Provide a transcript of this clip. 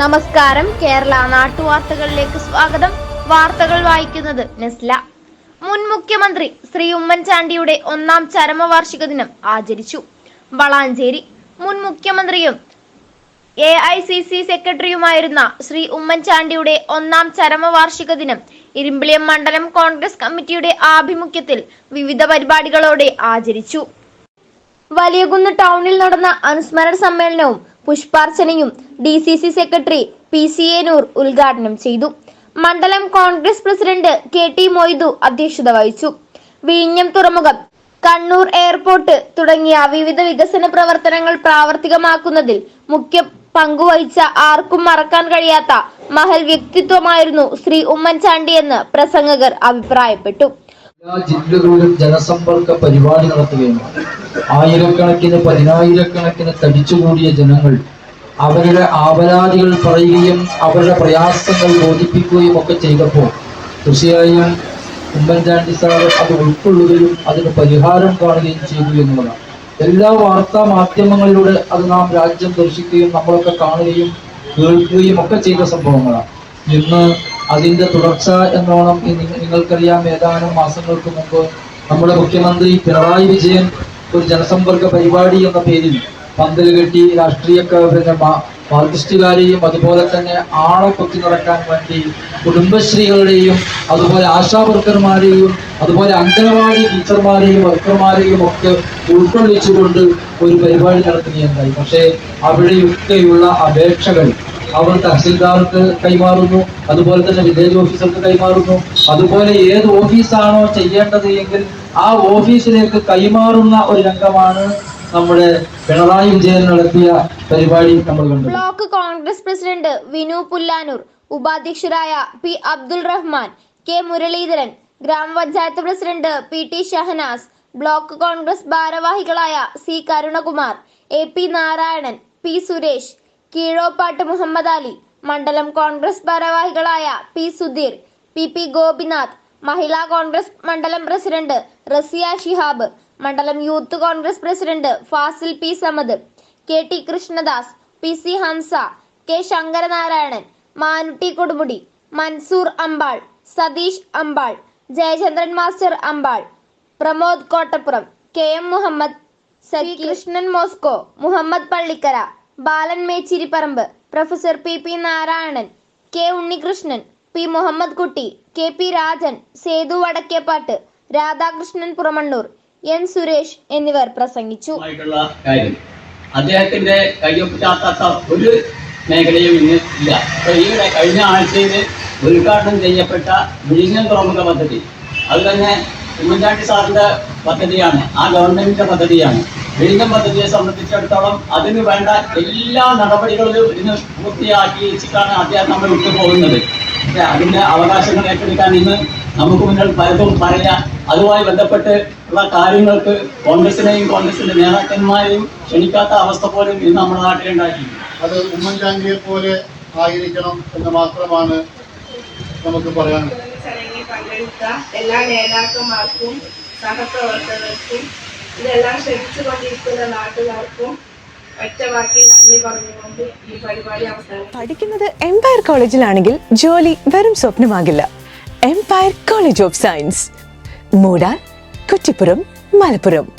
നമസ്കാരം. കേരള നാട്ടുവാർത്തകളിലേക്ക് സ്വാഗതം. വാർത്തകൾ വായിക്കുന്നത് നെസ്ല. മുൻ മുഖ്യമന്ത്രി ശ്രീ ഉമ്മൻചാണ്ടിയുടെ ഒന്നാം ചരമവാർഷിക ദിനം ആചരിച്ചു. വളാഞ്ചേരി. മുൻ മുഖ്യമന്ത്രിയും എ ഐ സി സി സെക്രട്ടറിയുമായിരുന്ന ശ്രീ ഉമ്മൻചാണ്ടിയുടെ ഒന്നാം ചരമവാർഷിക ദിനം ഇരുമ്പിളിയം മണ്ഡലം കോൺഗ്രസ് കമ്മിറ്റിയുടെ ആഭിമുഖ്യത്തിൽ വിവിധ പരിപാടികളോടെ ആചരിച്ചു. വലിയകുന്ന് ടൗണിൽ നടന്ന അനുസ്മരണ സമ്മേളനവും പുഷ്പാർച്ചനയും D C C secretary P C A Noor ഉദ്ഘാടനം ചെയ്തു. മണ്ഡലം Congress president K T Moidu അധ്യക്ഷത വഹിച്ചു. വിഴിഞ്ഞം തുറമുഖം കണ്ണൂർ എയർപോർട്ട് തുടങ്ങിയ വിവിധ വികസന പ്രവർത്തനങ്ങൾ പ്രാവർത്തികമാക്കുന്നതിൽ മുഖ്യ പങ്കുവഹിച്ച ആർക്കും മറക്കാൻ കഴിയാത്ത മഹൽ വ്യക്തിത്വമായിരുന്നു ശ്രീ ഉമ്മൻചാണ്ടി എന്ന് പ്രസംഗകർ അഭിപ്രായപ്പെട്ടു. എല്ലാ ജില്ലകളിലും ജനസമ്പർക്ക പരിപാടി നടത്തുകയാണ്. ആയിരക്കണക്കിന് പതിനായിരക്കണക്കിന് തടിച്ചുകൂടിയ ജനങ്ങൾ അവരുടെ ആപരാധികൾ പറയുകയും അവരുടെ പ്രയാസങ്ങൾ ബോധിപ്പിക്കുകയും ഒക്കെ ചെയ്തപ്പോൾ തീർച്ചയായും ഉമ്മൻചാണ്ടി സാർ അത് ഉൾക്കൊള്ളുകയും അതിന് പരിഹാരം കാണുകയും ചെയ്തു എന്നുള്ളതാണ്. എല്ലാ വാർത്താ മാധ്യമങ്ങളിലൂടെ അത് നാം രാജ്യം ദർശിക്കുകയും നമ്മളൊക്കെ കാണുകയും കേൾക്കുകയും ഒക്കെ ചെയ്ത സംഭവങ്ങളാണ്. ഇന്ന് അതിന്റെ തുടർച്ച എന്നോണം നിങ്ങൾക്കറിയാം ഏതാനും മാസങ്ങൾക്ക് മുമ്പ് നമ്മുടെ മുഖ്യമന്ത്രി പിണറായി വിജയൻ ഒരു ജനസമ്പർക്ക പരിപാടി എന്ന പേരിൽ പന്തൽ കെട്ടി രാഷ്ട്രീയക്കാരുടെ മാർഗിസ്റ്റുകാരെയും അതുപോലെ തന്നെ ആളെ കൊത്തി നടക്കാൻ വേണ്ടി കുടുംബശ്രീകളുടെയും അതുപോലെ ആശാ വർക്കർമാരെയും അതുപോലെ അംഗനവാടി ടീച്ചർമാരെയും വർക്കർമാരെയും ഒക്കെ ഉൾക്കൊള്ളിച്ചുകൊണ്ട് ഒരു പരിപാടി നടത്തുകയുണ്ടായി. പക്ഷേ അവിടെയൊക്കെയുള്ള അപേക്ഷകൾ അവർ തഹസിൽദാർക്ക് കൈമാറുന്നു അതുപോലെ തന്നെ വില്ലേജ് ഓഫീസർക്ക് കൈമാറുന്നു. അതുപോലെ ഏത് ഓഫീസാണോ ചെയ്യേണ്ടത് എങ്കിൽ ആ ഓഫീസിലേക്ക് കൈമാറുന്ന ഒരു രംഗമാണ് നമ്മുടെ പിണറായി വിജയൻ നടത്തിയ പരിപാടി നമ്മൾ കണ്ടത്. Block Congress president Vinu Pullanur ഉപാധ്യക്ഷരായ P Abdul Rahman K Muraleedharan ഗ്രാമപഞ്ചായത്ത് president P T Shahanas block Congress ഭാരവാഹികളായ C Karunakumar A P Narayanan P Suresh Keezhoppattu Muhammad Ali മണ്ഡലം കോൺഗ്രസ് ഭാരവാഹികളായ P Sudheer P P Gopinath Mahila Congress മണ്ഡലം പ്രസിഡന്റ് റസിയ ഷിഹാബ് മണ്ഡലം youth Congress president Fasil P Samad K T Krishnadas P C Hamsa K Sankaranarayanan Manutty Kodumudi Mansoor Ambal Satheesh Ambal Jayachandran master Ambal Pramod Kottappuram K M Muhammad Sakhi Krishnan Moscow Muhammad Pallikkara. Balan Mechiripparambu. Professor P P Narayanan K Unnikrishnan P Muhammad Kutty K P Rajan Sethu Vadakkeppattu Radhakrishnan Puramannur N Suresh എന്നിവർ പ്രസംഗിച്ചു. അദ്ദേഹത്തിന്റെ കയ്യൊപ്പിച്ചാത്ത ഒരു മേഖലയും ഇന്ന് ഇല്ല. അപ്പൊ ഈ കഴിഞ്ഞ ആഴ്ചയിൽ ഉദ്ഘാടനം ചെയ്യപ്പെട്ട വിഴിഞ്ഞം തുറമുഖ പദ്ധതി അത് തന്നെ ഉമ്മൻചാണ്ടി സാറിന്റെ പദ്ധതിയാണ് ആ ഗവൺമെന്റിന്റെ പദ്ധതിയാണ്. വിഴിഞ്ഞം പദ്ധതിയെ സംബന്ധിച്ചിടത്തോളം അതിന് വേണ്ട എല്ലാ നടപടികളും ഇന്ന് പൂർത്തിയാക്കി വെച്ചിട്ടാണ് അദ്ദേഹം നമ്മൾ വിട്ടുപോകുന്നത്. പക്ഷേ അതിന്റെ അവകാശങ്ങൾ ഏറ്റെടുക്കാൻ ഇന്ന് നമുക്ക് മുന്നിൽ പലതും പറയാം അതുമായി ബന്ധപ്പെട്ട് ഉള്ള കാര്യങ്ങൾക്ക് കോൺഗ്രസിനെയും കോൺഗ്രസിന്റെ നേതാക്കന്മാരെയും ക്ഷണിക്കാത്ത അവസ്ഥ പോലും ഇന്ന് നമ്മുടെ നാട്ടിലുണ്ടാക്കി. അത് ഉമ്മൻചാണ്ടിയെ പോലെ ആയിരിക്കണം എന്ന് മാത്രമാണ് നമുക്ക് പറയാനുള്ളത്. ചടങ്ങിൽ പങ്കെടുത്ത എല്ലാ നേതാക്കന്മാർക്കും സഹപ്രവർത്തകർക്കും ഇതെല്ലാം നാട്ടുകാർക്കും ഈ പരിപാടി അവസാനിപ്പിക്കുന്നു. പഠിക്കുന്നത് എംപയർ കോളേജിലാണെങ്കിൽ ജോലി വെറും സ്വപ്നമാകില്ല. എംപയർ കോളേജ് ഓഫ് സയൻസ് മൂടാൻ കുറ്റിപ്പുറം മലപ്പുറം.